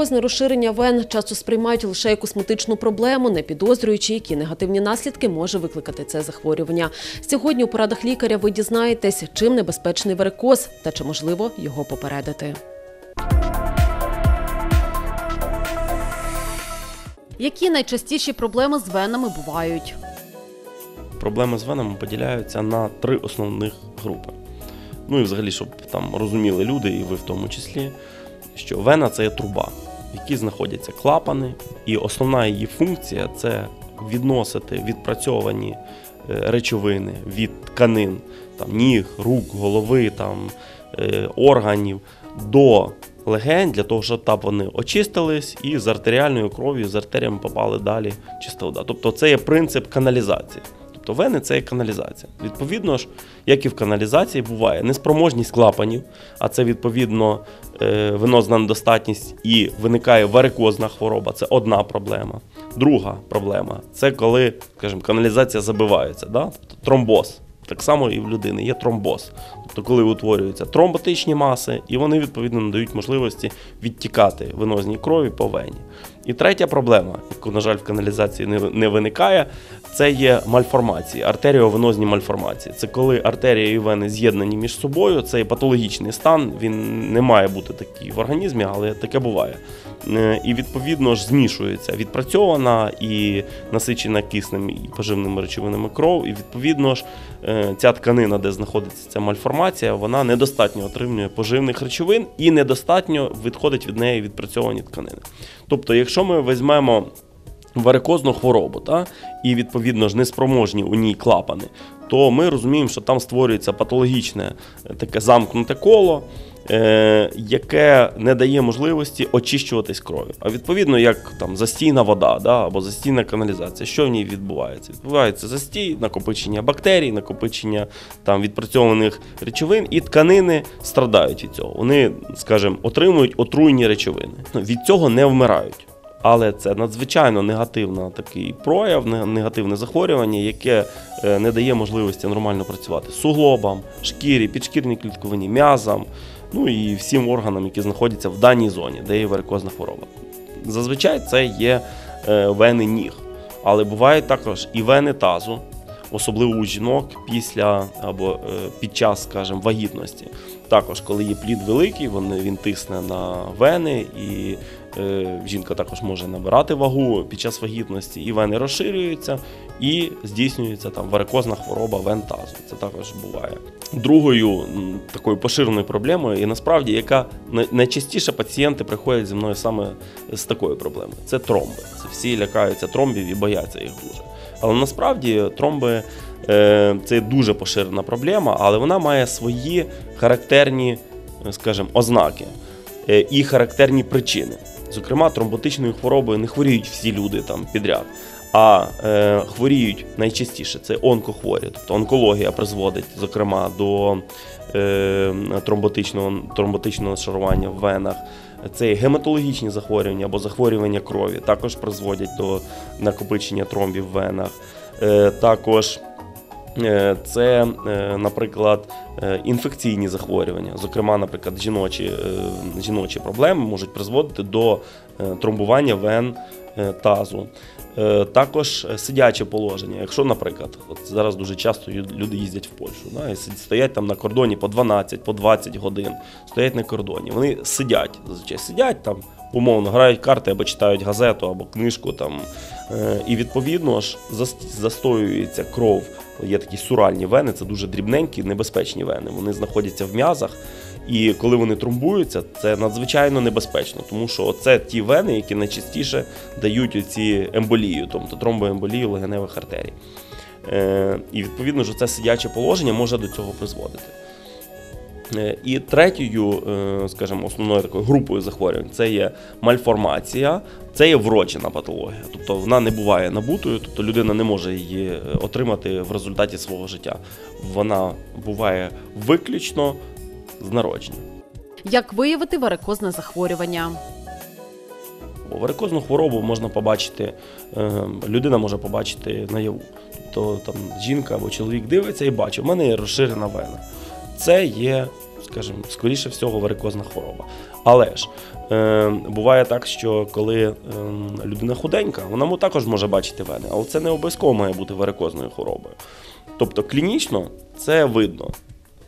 Варикозне розширення вен часто сприймають лише косметичну проблему, не підозрюючи, які негативні наслідки може викликати це захворювання. Сьогодні у порадах лікаря ви дізнаєтесь, чим небезпечний варикоз та чи можливо його попередити. Які найчастіші проблеми з венами бувають? Проблеми з венами поділяються на три основних групи. Ну і взагалі, щоб там розуміли люди, і ви в тому числі, що вена це є труба, в якій знаходяться клапани, і основна її функція це відносити відпрацьовані е, речовини від тканин, там, ніг, рук, голови, там, е, органів до легень для того, щоб там вони очистились і з артеріальною кров'ю, з артеріями попали далі чиста вода. Тобто це є принцип каналізації. Тобто вени це є каналізація. Відповідно ж, як і в каналізації, буває неспроможність клапанів, а це відповідно е, венозна недостатність і виникає варикозна хвороба. Це одна проблема. Друга проблема це коли, скажімо, каналізація забивається, да? тобто тромбоз. Так само і в людини є тромбоз. Тобто, коли утворюються тромботичні маси, і вони відповідно надають можливості відтікати венозній крові по вені. І третя проблема, яку, на жаль, в каналізації не, не виникає, це є мальформації, артеріовенозні мальформації. Це коли артерія і вени з'єднані між собою, це є патологічний стан, він не має бути такий в організмі, але таке буває. Е, І відповідно ж змішується відпрацьована і насичена киснем і поживними речовинами кров. І відповідно ж е, ця тканина, де знаходиться ця мальформація, вона недостатньо отримує поживних речовин і недостатньо відходить від неї відпрацьовані тканини. Тобто, якщо ми візьмемо варикозну хворобу, та, і відповідно ж неспроможні у ній клапани, то ми розуміємо, що там створюється патологічне е, таке замкнуте коло, яке не дає можливості очищуватись кров'ю. А відповідно, як там застійна вода да, або застійна каналізація, що в ній відбувається? Відбувається застій, накопичення бактерій, накопичення там відпрацьованих речовин, і тканини страдають від цього. Вони, скажімо, отримують отруйні речовини. Ну, Від цього не вмирають. Але це надзвичайно негативний такий прояв, негативне захворювання, яке е, не дає можливості нормально працювати суглобам, шкірі, підшкірній клітковині, м'язам, ну і всім органам, які знаходяться в даній зоні, де є варикозна хвороба. Зазвичай це є е, вени ніг, але бувають також і вени тазу, особливо у жінок після або е, під час, скажімо, вагітності. Також, коли є плід великий, він тисне на вени, і жінка також може набирати вагу під час вагітності, і вени розширюються, і здійснюється там варикозна хвороба вен тазу. Це також буває. Другою такою поширеною проблемою, і насправді, яка найчастіше пацієнти приходять зі мною саме з такою проблемою, це тромби. Це всі лякаються тромбів і бояться їх дуже. Але насправді тромби е, це дуже поширена проблема, але вона має свої характерні, е, скажімо, ознаки е, і характерні причини. Зокрема, тромботичною хворобою не хворіють всі люди там підряд, а е, хворіють найчастіше це онкохворі. Тобто онкологія призводить, зокрема, до е, тромботичного, тромботичного шарування в венах. Це і гематологічні захворювання або захворювання крові, також призводять до накопичення тромбів в венах. Е, також Це, е, наприклад, е, інфекційні захворювання, зокрема, наприклад, жіночі, е, жіночі проблеми можуть призводити до е, тромбування вен е, тазу. Е, Також е, сидяче положення. Якщо, наприклад, от зараз дуже часто люди їздять в Польщу, да, і стоять там на кордоні по 12, по 20 годин, стоять на кордоні. Вони сидять, зазвичай сидять там, умовно, грають карти або читають газету, або книжку там. Е, І відповідно ж застоюється кров. Є такі суральні вени, це дуже дрібненькі, небезпечні вени. Вони знаходяться в м'язах, і коли вони тромбуються, це надзвичайно небезпечно, тому що це ті вени, які найчастіше дають оці емболію, тобто тромбоемболію легеневих артерій. Е, І відповідно ж це сидяче положення може до цього призводити. Е, І третьою, е, скажімо, основною такою групою захворювань це є мальформація, це є вроджена патологія. Тобто вона не буває набутою, тобто людина не може її е, отримати в результаті свого життя. Вона буває виключно з народження. Як виявити варикозне захворювання? Варикозну хворобу можна побачити, людина може побачити наяву. Тобто там жінка або чоловік дивиться і бачить, у мене є розширена вена. це є, скажімо, скоріше всього, варикозна хвороба. Але ж е, буває так, що коли е, людина худенька, вона також може бачити вени, але це не обов'язково має бути варикозною хворобою. Тобто клінічно це видно.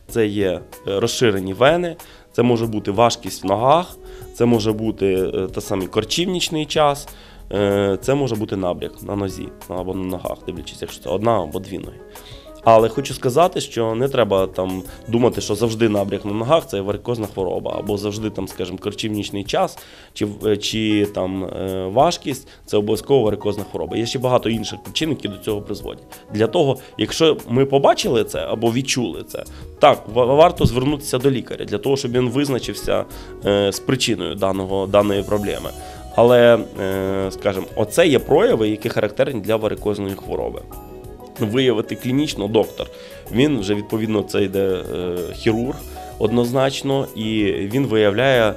Це є е, розширені вени, це може бути важкість в ногах, це може бути е, та самий корчівнічний час, е, це може бути набряк на нозі або на ногах, дивлячись, якщо це одна або дві ноги. Але хочу сказати, що не треба там думати, що завжди набряк на ногах це варикозна хвороба, або завжди там, скажімо, корчівнічний час, чи, е, чи там е, важкість це обов'язково варикозна хвороба. Є ще багато інших причин, які до цього призводять. Для того, якщо ми побачили це або відчули це, так варто звернутися до лікаря для того, щоб він визначився е, з причиною даного, даної проблеми. Але, скажімо, оце є прояви, які характерні для варикозної хвороби виявити клінічно доктор. Він вже відповідно це йде е, хірург однозначно, і він виявляє.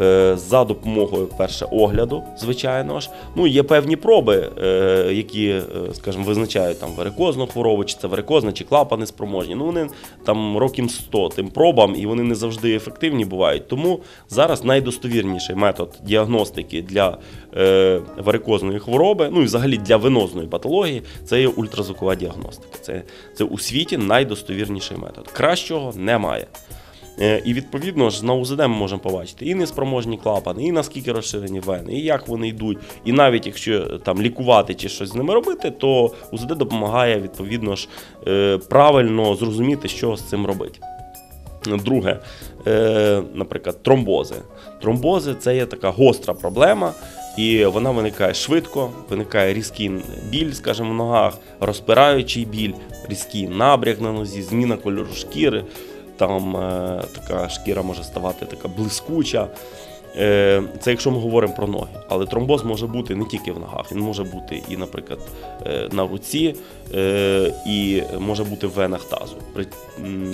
Е, За допомогою перше огляду, звичайно ж, ну є певні проби, е, які, е, скажімо, визначають там варикозну хворобу, чи це варикозна, чи клапани спроможні. Ну вони там років 100 тим пробам, і вони не завжди ефективні бувають. Тому зараз найдостовірніший метод діагностики для варикозної хвороби, ну і взагалі для венозної патології, це є ультразвукова діагностика. Це, це у світі найдостовірніший метод. Кращого немає. Е, І відповідно ж на УЗД ми можемо побачити і неспроможні клапани, і наскільки розширені вени, і як вони йдуть. І навіть якщо е, там лікувати чи щось з ними робити, то УЗД допомагає відповідно ж е, правильно зрозуміти, що з цим робити. Друге, наприклад, тромбози. Тромбози це є така гостра проблема, і вона виникає швидко, виникає різкий біль, скажімо, в ногах, розпираючий біль, різкий набряк на нозі, зміна кольору шкіри. Там е, така шкіра може ставати така блискуча. Е, Це якщо ми говоримо про ноги. Але тромбоз може бути не тільки в ногах, він може бути і, наприклад, е, на руці, е, і може бути в венах тазу. При-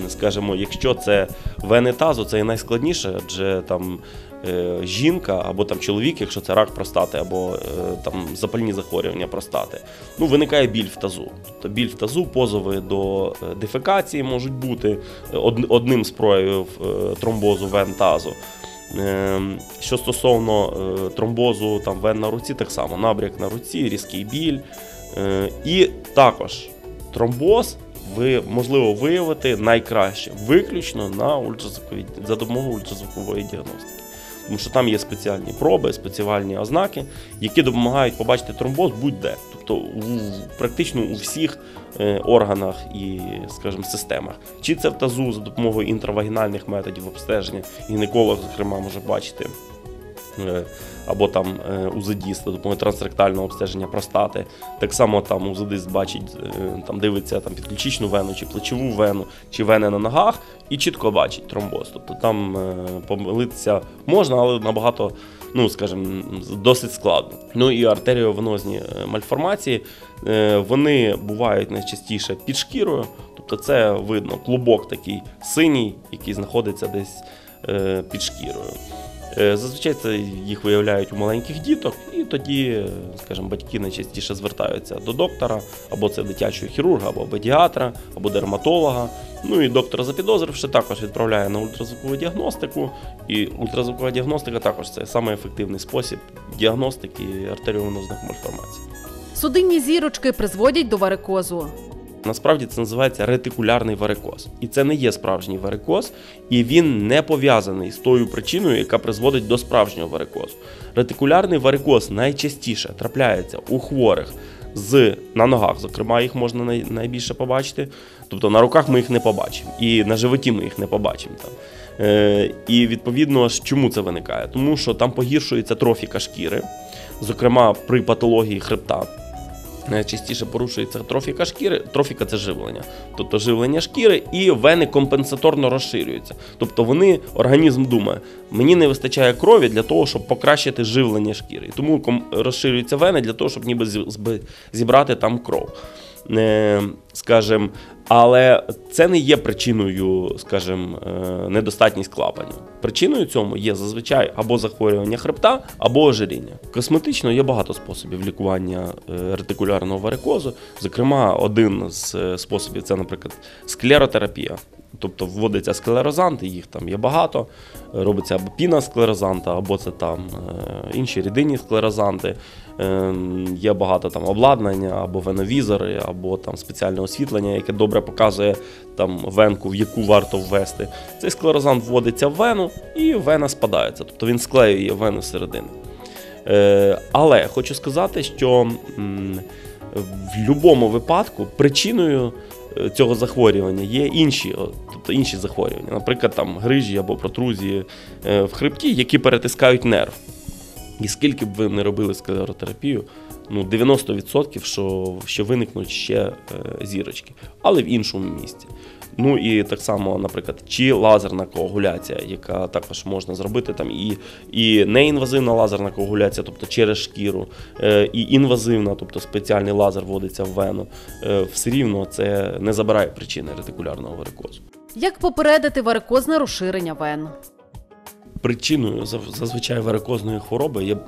Скажімо, якщо це вени тазу, це і найскладніше, адже там жінка або там чоловік, якщо це рак простати, або е, там запальні захворювання простати, ну виникає біль в тазу. Тобто біль в тазу, позови до е, дефекації можуть бути е, одним з проявів е, тромбозу вен тазу. Що стосовно е, тромбозу там, вен на руці, так само набряк на руці, різкий біль. Е, І також тромбоз ви можливо виявити найкраще виключно на ультразвуковій за допомогою ультразвукової діагностики. Тому що там є спеціальні проби, спеціальні ознаки, які допомагають побачити тромбоз будь-де. Тобто у, практично у всіх е, органах і, скажімо, системах. Чи це в тазу за допомогою інтравагінальних методів обстеження, гінеколог, зокрема, може бачити. Е, Або там е, УЗДіст допомогою трансректального обстеження простати. Так само там УЗДіст бачить, е, там дивиться там, підключичну вену, чи плечову вену, чи вени на ногах, і чітко бачить тромбоз. Тобто там помилитися можна, але набагато, ну скажімо, досить складно. Ну і артеріовенозні мальформації, вони бувають найчастіше під шкірою, тобто це видно клубок такий синій, який знаходиться десь під шкірою. Е, Зазвичай це їх виявляють у маленьких діток, і тоді, е, скажімо, батьки найчастіше звертаються до доктора, або це дитячого хірурга, або педіатра, або дерматолога. Ну і доктор, запідозривши, також відправляє на ультразвукову діагностику. І ультразвукова діагностика також це саме ефективний спосіб діагностики артеріовенозних мальформацій. Судинні зірочки призводять до варикозу. Насправді це називається ретикулярний варикоз. І це не є справжній варикоз, і він не пов'язаний з тою причиною, яка призводить до справжнього варикозу. Ретикулярний варикоз найчастіше трапляється у хворих з на ногах, зокрема, їх можна най, найбільше побачити. Тобто на руках ми їх не побачимо, і на животі ми їх не побачимо. Там. Е, і відповідно чому це виникає? Тому що там погіршується трофіка шкіри, зокрема при патології хребта. Найчастіше порушується трофіка шкіри. Трофіка це живлення, тобто живлення шкіри, і вени компенсаторно розширюються. Тобто вони, організм думає, мені не вистачає крові для того, щоб покращити живлення шкіри. І тому розширюються вени для того, щоб ніби зібрати там кров. Е, Скажем, Але це не є причиною, скажімо, е, недостатність клапанів. Причиною цьому є зазвичай або захворювання хребта, або ожиріння. Косметично є багато способів лікування е, ретикулярного варикозу. Зокрема, один з е, способів це, наприклад, склеротерапія. Тобто вводиться склерозанти, їх там є багато. Робиться або піна склерозанта, або це там інші рідинні склерозанти. Е, Є багато там обладнання, або веновізори, або там спеціальне освітлення, яке добре показує там венку, в яку варто ввести. Цей склерозант вводиться в вену, і вена спадається, тобто він склеює вену зсередини. Е, Але хочу сказати, що в будь-якому випадку причиною е, цього захворювання є інші, тобто інші захворювання, наприклад, там грижі або протрузії е, в хребті, які перетискають нерв. І скільки б ви не робили склеротерапію, ну 90% що, що виникнуть ще е, зірочки, але в іншому місці. Ну і так само, наприклад, чи лазерна коагуляція, яка також можна зробити там і, і неінвазивна лазерна коагуляція, тобто через шкіру, е, і інвазивна, тобто спеціальний лазер вводиться в вену. Е, все рівно це не забирає причини ретикулярного варикозу. Як попередити варикозне розширення вен? Причиною зазвичай варикозної хвороби є е,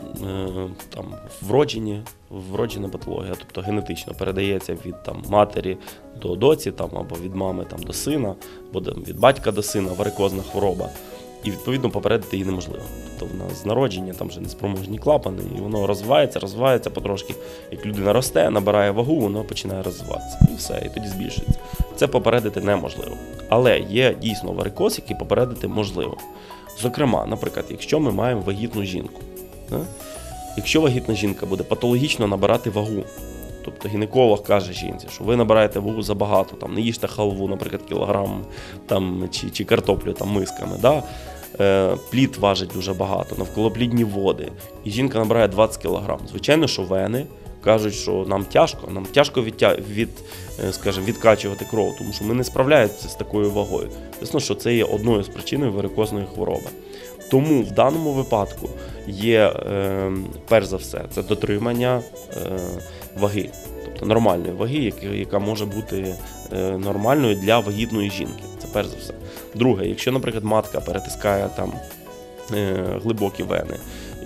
там вроджені, вроджена патологія, тобто генетично передається від там матері до доці, там або від мами там до сина, або від батька до сина варикозна хвороба. І відповідно попередити її неможливо. Тобто вона з народження там вже неспроможні клапани, і воно розвивається, розвивається потрошки. Як людина росте, набирає вагу, воно починає розвиватися. І все, і тоді збільшується. Це попередити неможливо. Але є дійсно варикоз, який попередити можливо. Зокрема, наприклад, якщо ми маємо вагітну жінку, да? якщо вагітна жінка буде патологічно набирати вагу, тобто гінеколог каже жінці, що ви набираєте вагу забагато, там, не їжте халву, наприклад, кілограм там, чи, чи картоплю там, мисками, да? е, плід важить дуже багато, навколоплідні води, і жінка набирає 20 кг. Звичайно, що вени кажуть, що нам тяжко, нам тяжко відтя... від, е, скажімо, відкачувати кров, тому що ми не справляємося з такою вагою. Звісно, що це є одною з причин варикозної хвороби. Тому в даному випадку є, е, перш за все, це дотримання е, ваги, тобто нормальної ваги, яка може бути е, нормальною для вагітної жінки. Це перш за все. Друге, якщо, наприклад, матка перетискає там е, глибокі вени,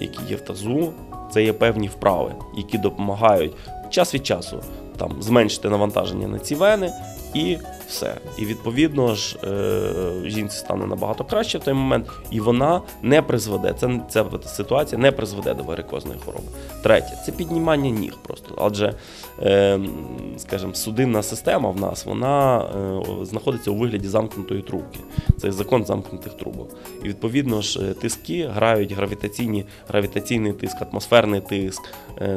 які є в тазу, це є певні вправи, які допомагають час від часу там зменшити навантаження на ці вени і все. І відповідно ж е, жінці стане набагато краще в той момент, і вона не призведе. Це ця ситуація не призведе до варикозної хвороби. Третє це піднімання ніг просто. Адже, е, скажімо, судинна система в нас вона е, знаходиться у вигляді замкнутої трубки. Це закон замкнутих трубок. І відповідно ж тиски грають гравітаційні, гравітаційний тиск, атмосферний тиск,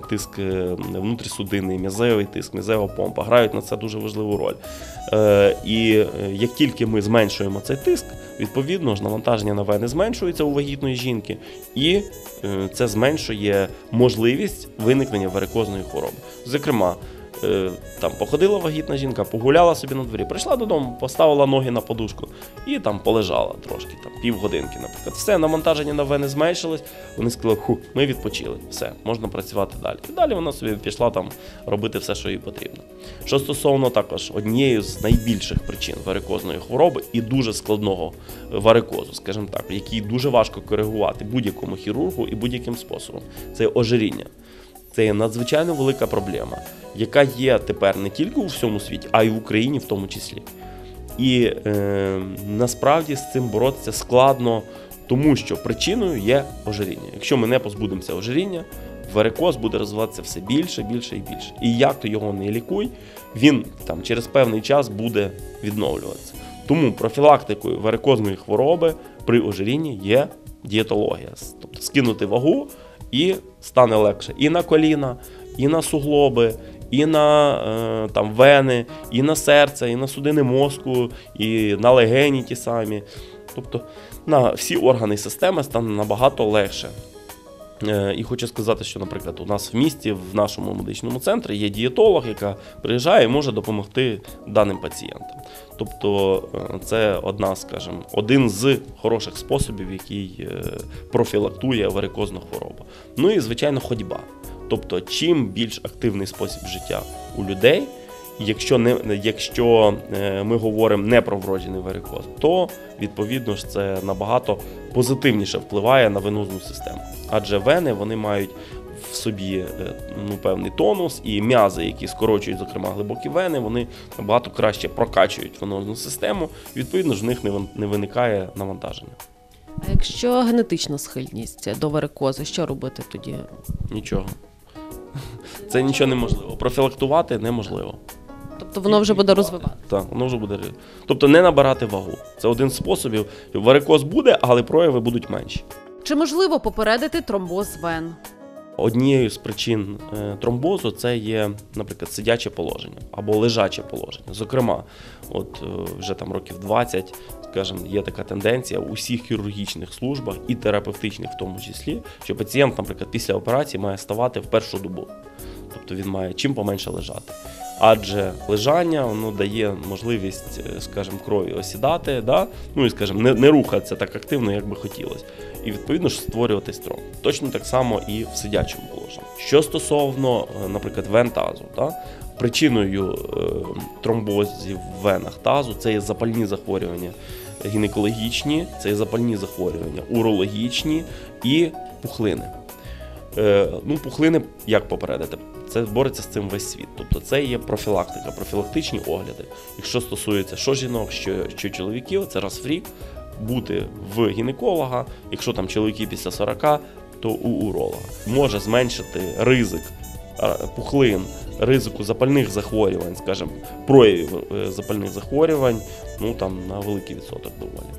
тиск внутрісудинний, м'язевий тиск, м'язева помпа грають на це дуже важливу роль. І е, як тільки ми зменшуємо цей тиск, відповідно ж навантаження на вени зменшується у вагітної жінки, і е, це зменшує можливість виникнення варикозної хвороби. Зокрема, там походила вагітна жінка, погуляла собі на дворі, прийшла додому, поставила ноги на подушку і там полежала трошки, там півгодинки, наприклад. Все, навантаження на вени зменшилось. Вони сказали, ху, ми відпочили, все, можна працювати далі. І далі вона собі пішла там робити все, що їй потрібно. Що стосовно також однієї з найбільших причин варикозної хвороби і дуже складного варикозу, скажімо так, який дуже важко коригувати будь-якому хірургу і будь-яким способом, це ожиріння. Це є надзвичайно велика проблема, яка є тепер не тільки у всьому світі, а й в Україні в тому числі. І е, насправді з цим боротися складно, тому що причиною є ожиріння. Якщо ми не позбудемося ожиріння, варикоз буде розвиватися все більше, більше і більше. І як ти його не лікуй, він там через певний час буде відновлюватися. Тому профілактикою варикозної хвороби при ожирінні є дієтологія, тобто скинути вагу і стане легше і на коліна, і на суглоби, і на е, там, вени, і на серце, і на судини мозку, і на легені ті самі. Тобто на всі органи системи стане набагато легше. Е, І хочу сказати, що, наприклад, у нас в місті, в нашому медичному центрі є дієтолог, яка приїжджає і може допомогти даним пацієнтам. Тобто е, це одна, скажімо, один з хороших способів, який е, профілактує варикозну хворобу. Ну і звичайно, ходьба. Тобто, чим більш активний спосіб життя у людей, Якщо не якщо е, ми говоримо не про вроджений варикоз, то відповідно ж це набагато позитивніше впливає на венозну систему. Адже вени вони мають в собі е, ну, певний тонус, і м'язи, які скорочують, зокрема, глибокі вени, вони набагато краще прокачують венозну систему. Відповідно ж в них не не виникає навантаження. А якщо генетична схильність до варикозу, що робити тоді? Нічого. Це нічого неможливо. Профілактувати неможливо. Тобто воно вже буде розвивати. Так, воно вже буде. Тобто не набирати вагу. Це один з способів. Варикоз буде, але прояви будуть менші. Чи можливо попередити тромбоз вен? Однією з причин е, тромбозу це є, наприклад, сидяче положення або лежаче положення. Зокрема, от е, вже там років 20, скажімо, є така тенденція у всіх хірургічних службах і терапевтичних, в тому числі, що пацієнт, наприклад, після операції має ставати в першу добу. Тобто він має чим поменше лежати. Адже лежання воно дає можливість, е, скажімо, крові осідати, да? ну і скажімо, не, не рухатися так активно, як би хотілося. І відповідно ж створювати стром. Точно так само і в сидячому положенні. Що стосовно, е, наприклад, вен тазу, да? причиною е, тромбозів в венах тазу це є запальні захворювання гінекологічні, це є запальні захворювання, урологічні і пухлини. Е, ну, пухлини як попередити? Це бореться з цим весь світ. Тобто це є профілактика, профілактичні огляди. Якщо стосується що жінок, що, що чоловіків, це раз в рік бути в гінеколога. Якщо там чоловіки після 40, то у уролога. Може зменшити ризик е, пухлин, ризику запальних захворювань, скажімо, проявів е, запальних захворювань, ну там на великий відсоток доволі.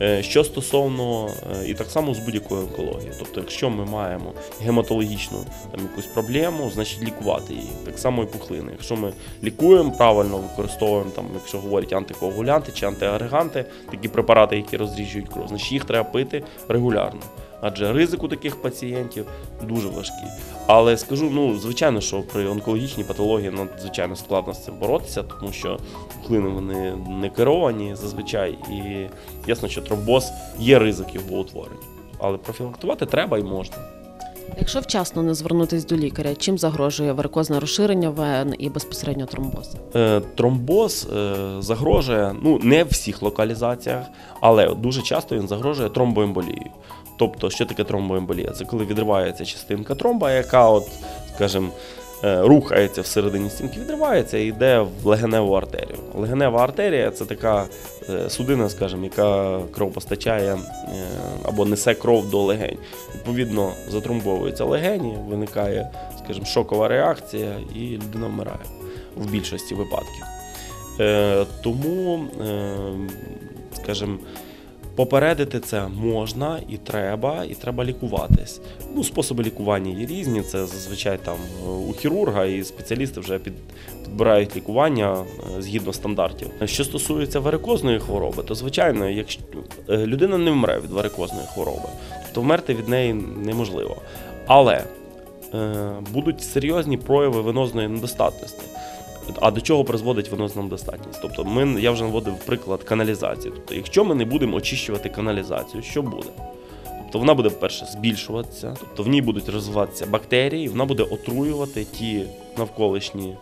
Е, Що стосовно е, і так само з будь-якою онкологією. Тобто, якщо ми маємо гематологічну там якусь проблему, значить лікувати її. Так само і пухлини. Якщо ми лікуємо правильно, використовуємо там, якщо говорять антикоагулянти чи антиагреганти, такі препарати, які розріжують кров, значить їх треба пити регулярно. Адже ризик у таких пацієнтів дуже важкий. Але скажу, ну звичайно, що при онкологічній патології надзвичайно складно з цим боротися, тому що пухлини вони не керовані зазвичай, і ясно, що тромбоз є ризик його утворення. Але профілактувати треба і можна. Якщо вчасно не звернутись до лікаря, чим загрожує варикозне розширення вен і безпосередньо тромбоз? Е, Тромбоз е, загрожує ну не в всіх локалізаціях, але дуже часто він загрожує тромбоемболією. Тобто, що таке тромбоемболія? Це коли відривається частинка тромба, яка, от, скажімо, е, рухається всередині стінки, відривається і йде в легеневу артерію. Легенева артерія це така е, судина, скажімо, яка кров постачає е, або несе кров до легень. Відповідно, затромбовуються легені, виникає, скажімо, шокова реакція, і людина вмирає в більшості випадків. Тому, скажімо, попередити це можна і треба, і треба лікуватись. Ну, способи лікування є різні. Це зазвичай там е, у хірурга, і спеціалісти вже під, підбирають лікування е, згідно стандартів. Що стосується варикозної хвороби, то звичайно, якщо е, людина не вмре від варикозної хвороби, то вмерти від неї неможливо. Але будуть серйозні прояви венозної недостатності. А до чого призводить венозна недостатність? Тобто, ми, я вже наводив приклад каналізації. Тобто, якщо ми не будемо очищувати каналізацію, що буде? Тобто вона буде, перше, збільшуватися, тобто в ній будуть розвиватися бактерії, вона буде отруювати ті навколишні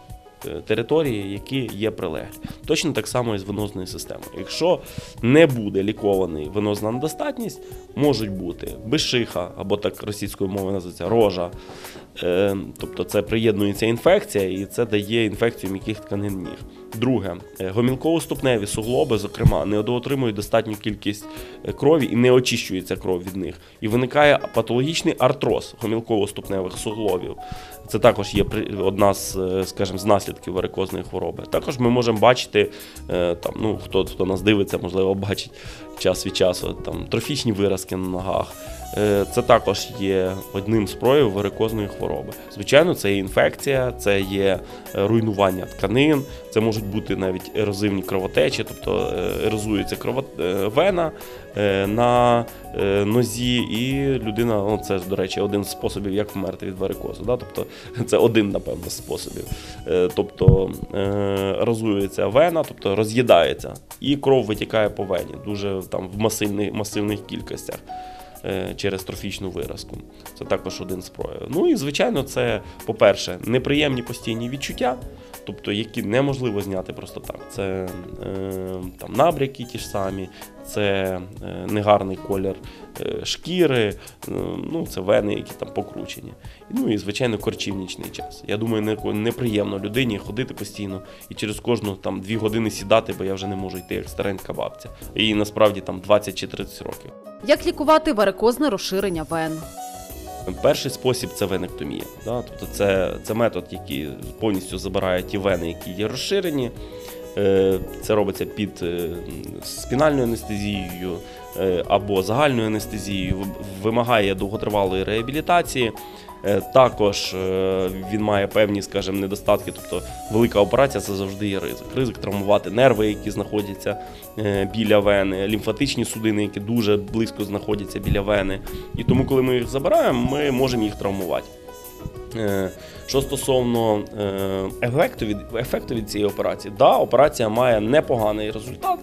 е, території, які є прилеглі. Точно так само і з венозною системою. Якщо не буде лікований венозна недостатність, можуть бути безшиха, або так російською мовою називається рожа. Е, Тобто це приєднується інфекція і це дає інфекцію м'яких тканин ніг. Друге, е, гомілково-ступневі суглоби, зокрема, не отримують достатню кількість е, крові і не очищується кров від них. І виникає патологічний артроз гомілково-ступневих суглобів. Це також є одна з, скажімо, з наслідків варикозної хвороби. Також ми можемо бачити, там, ну, хто, хто нас дивиться, можливо, бачить час від часу там, трофічні виразки на ногах. Е, Це також є одним з проявів варикозної хвороби. Звичайно, це є інфекція, це є е, руйнування тканин, це можуть бути навіть ерозивні кровотечі, тобто е, ерозується крово... вена е, на нозі, і людина, ну, це, до речі, один з способів, як вмерти від варикозу. Да? Тобто, це один, напевно, з способів. Тобто розується вена, тобто роз'їдається, і кров витікає по вені, дуже там в масивних, масивних кількостях через трофічну виразку. Це також один з проявів. Ну і звичайно, це, по-перше, неприємні постійні відчуття. тобто які неможливо зняти просто так. Це е, там набряки ті ж самі, це е, негарний колір е, шкіри, е, ну це вени, які там покручені. Ну і звичайно корчівнічний час. Я думаю, не- неприємно людині ходити постійно і через кожну там дві години сідати, бо я вже не можу йти як старенька бабця. Їй насправді там 20 чи 30 років. Як лікувати варикозне розширення вен? Перший спосіб це венектомія. Да? Тобто це, це метод, який повністю забирає ті вени, які є розширені. Е, Це робиться під е, спінальною анестезією е, або загальною анестезією, вимагає довготривалої реабілітації. Е, Також е, він має певні, скажімо, недостатки, тобто велика операція це завжди є ризик. Ризик травмувати нерви, які знаходяться е, біля вени, лімфатичні судини, які дуже близько знаходяться біля вени. І тому, коли ми їх забираємо, ми можемо їх травмувати. Що стосовно ефекту від, ефекту від цієї операції, да, операція має непоганий результат.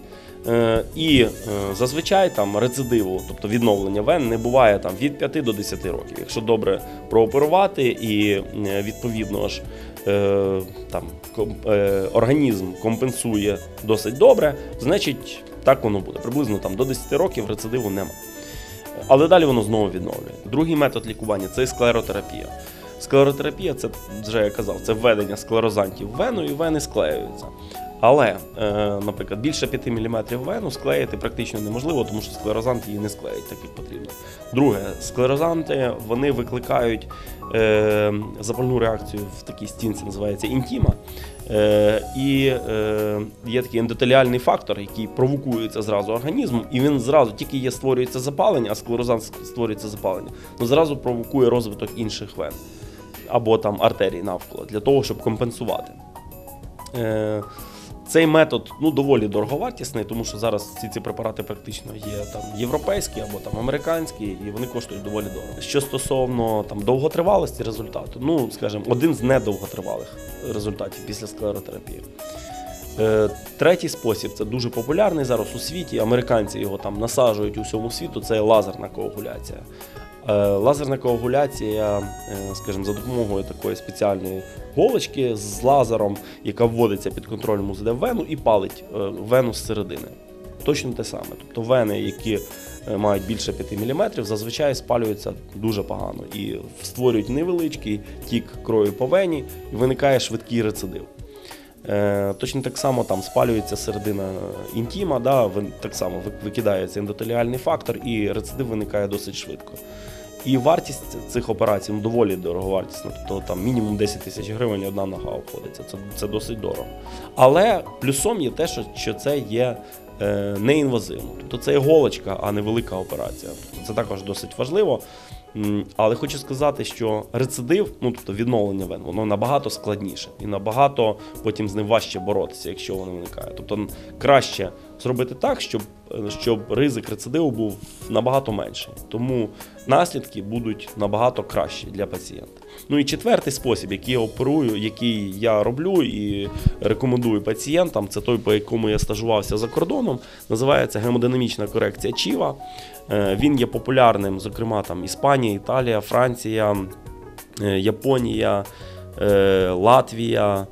Е, І е, зазвичай там рецидиву, тобто відновлення вен, не буває там від 5 до 10 років. Якщо добре прооперувати і е, відповідно ж там організм компенсує досить добре, значить так воно буде. Приблизно там до 10 років рецидиву нема. Але далі воно знову відновлює. Другий метод лікування це склеротерапія. Склеротерапія це вже я казав, це введення склерозантів в вену і вени склеюються. Але, е, наприклад, більше 5 мм вену склеїти практично неможливо, тому що склерозанти її не склеять так, як потрібно. Друге, склерозанти вони викликають е, запальну реакцію в такій стінці, називається інтіма. Е, і є такий ендотеліальний фактор, який провокується зразу організмом, і він зразу тільки є створюється запалення, а склерозант створюється запалення, ну зразу провокує розвиток інших вен або там артерій навколо для того, щоб компенсувати. Цей метод ну, доволі дороговартісний, тому що зараз всі ці препарати практично є там європейські або там американські, і вони коштують доволі дорого. Що стосовно там довготривалості результату, ну скажімо, один з недовготривалих результатів після склеротерапії. Е, Третій спосіб це дуже популярний зараз у світі. Американці його там насаджують у всьому світу. Це лазерна коагуляція. Е, Лазерна коагуляція, е, скажімо, за допомогою такої спеціальної голочки з лазером, яка вводиться під контролем УЗД в вену і палить е, вену зсередини. Точно те саме. Тобто вени, які мають більше 5 мм, зазвичай спалюються дуже погано і створюють невеличкий тік крові по вені, і виникає швидкий рецидив. Точно так само там спалюється середина інтіма, да, так само викидається ендотеліальний фактор, і рецидив виникає досить швидко. І вартість цих операцій ну, доволі дороговартісна. Тобто там мінімум 10 тисяч гривень одна нога обходиться. Це, це досить дорого. Але плюсом є те, що, що це є е, неінвазивно. Тобто це є голочка, а не велика операція. Тобто це також досить важливо. Але хочу сказати, що рецидив, ну тобто відновлення вен, воно набагато складніше і набагато потім з ним важче боротися, якщо воно виникає. Тобто краще зробити так, щоб, е, щоб ризик рецидиву був набагато менший. Тому наслідки будуть набагато кращі для пацієнта. Ну і четвертий спосіб, який я оперую, який я роблю і рекомендую пацієнтам, це той, по якому я стажувався за кордоном, називається гемодинамічна корекція Чіва. Е, Він є популярним, зокрема там Іспанія, Італія, Франція, е, Японія, е, Латвія.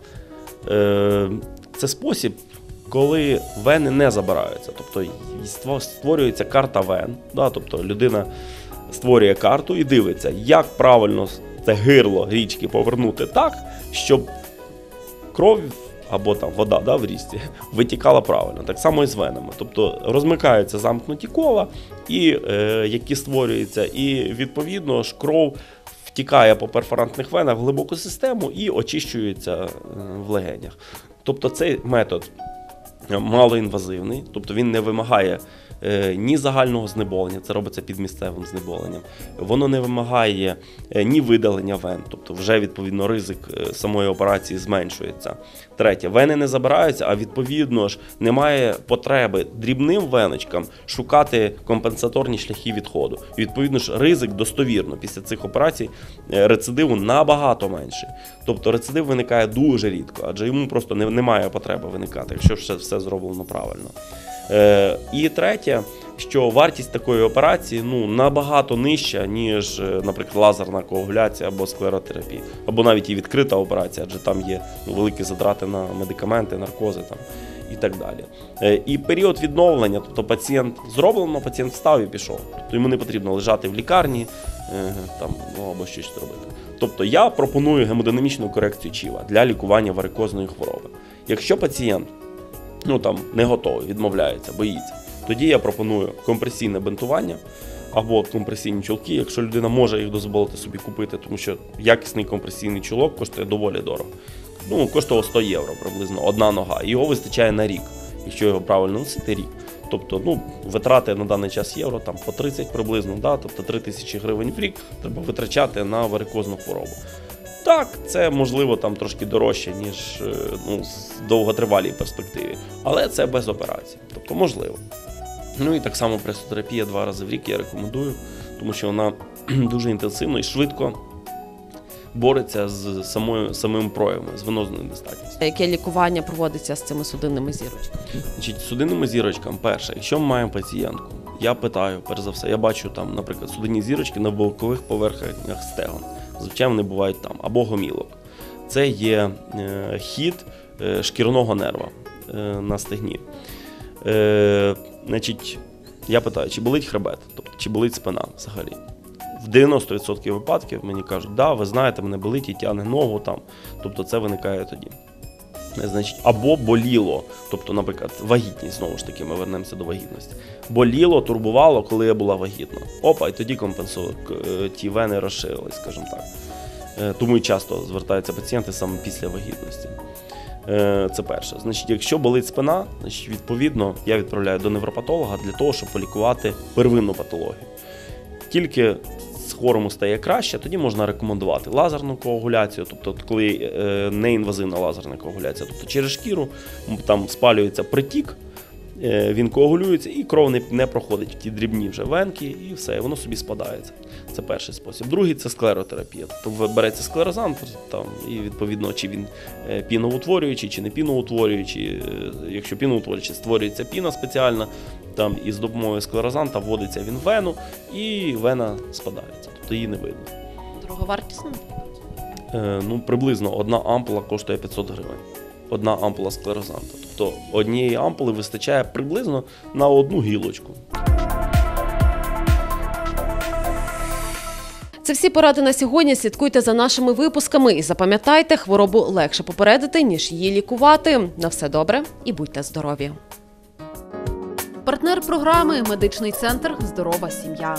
Це спосіб, коли вени не забираються. Тобто створюється карта вен. Да? Тобто людина створює карту і дивиться, як правильно це гирло річки повернути так, щоб кров або там вода да, в річці витікала правильно. Так само і з венами. Тобто розмикаються замкнуті кола, і, е, які створюються, і відповідно ж кров втікає по перфорантних венах в глибоку систему і очищується е, в легенях. Тобто цей метод малоінвазивний, тобто він не вимагає ні загального знеболення, це робиться під місцевим знеболенням. Воно не вимагає е, ні видалення вен, тобто вже відповідно ризик е, самої операції зменшується. Третє, вени не забираються, а відповідно ж немає потреби дрібним веночкам шукати компенсаторні шляхи відходу. І відповідно ж ризик достовірно після цих операцій е, рецидиву набагато менший. Тобто рецидив виникає дуже рідко, адже йому просто немає потреби виникати, якщо все, все зроблено правильно. Е, і третє, що вартість такої операції ну, набагато нижча, ніж, е, наприклад, лазерна коагуляція або склеротерапія, або навіть і відкрита операція, адже там є ну, великі затрати на медикаменти, наркози там, і так далі. Е, І період відновлення, тобто пацієнт зроблено, пацієнт встав і пішов. Тобто йому не потрібно лежати в лікарні там, ну, або щось робити. Тобто я пропоную гемодинамічну корекцію чіва для лікування варикозної хвороби. Якщо пацієнт ну там не готовий, відмовляється, боїться. Тоді я пропоную компресійне бинтування або компресійні чулки, якщо людина може їх дозволити собі купити, тому що якісний компресійний чулок коштує доволі дорого. Ну, коштував 100 євро приблизно одна нога. Його вистачає на рік, якщо його правильно носити рік. Тобто, ну, витрати на даний час євро там по 30 приблизно, да? тобто 3 тисячі гривень в рік треба витрачати на варикозну хворобу. Так, це можливо там трошки дорожче, ніж е, ну, в довготривалій перспективі, але це без операції, тобто можливо. Ну і так само пресотерапія два рази в рік я рекомендую, тому що вона дуже інтенсивно і швидко бореться з самою, самим проявами, з венозною недостатністю. Яке лікування проводиться з цими судинними зірочками? Значить, судинним зірочкам, перше, якщо ми маємо пацієнтку, я питаю, перш за все, я бачу там, наприклад, судинні зірочки на бокових поверхнях стегон. Звичайно, вони бувають там, або гомілок. Це є е, хід е, шкірного нерва е, на стегні. Значить, я питаю, чи болить хребет, тобто чи болить спина взагалі. В 90% випадків мені кажуть, да, ви знаєте, мене болить і тягне ногу там. Тобто це виникає тоді. Значить, або боліло, тобто, наприклад, вагітність, знову ж таки, ми вернемося до вагітності. Боліло, турбувало, коли я була вагітна. Опа, і тоді компенсую, е, ті вени розширились, скажімо так. Е, Тому і часто звертаються пацієнти саме після вагітності. Е, Це перше. Значить, якщо болить спина, значить, відповідно, я відправляю до невропатолога для того, щоб полікувати первинну патологію. Тільки хворому стає краще, тоді можна рекомендувати лазерну коагуляцію, тобто коли е, неінвазивна лазерна коагуляція, тобто через шкіру там спалюється притік, е, він коагулюється і кров не, не проходить в ті дрібні вже венки, і все, воно собі спадається. Це перший спосіб. Другий це склеротерапія. Тобто береться склерозант, там, і відповідно, чи він е, піноутворюючий, чи не піноутворюючий. Якщо піноутворюючий, створюється піна спеціальна, там і з допомогою склерозанта вводиться він в вену, і вена спадається. Тобто її не видно. Дороговартісно? Е, ну, приблизно одна ампула коштує 500 гривень. Одна ампула склерозанта. Тобто однієї ампули вистачає приблизно на одну гілочку. Це всі поради на сьогодні. Слідкуйте за нашими випусками і запам'ятайте, хворобу легше попередити, ніж її лікувати. На все добре і будьте здорові. Партнер програми медичний центр Здорова сім'я.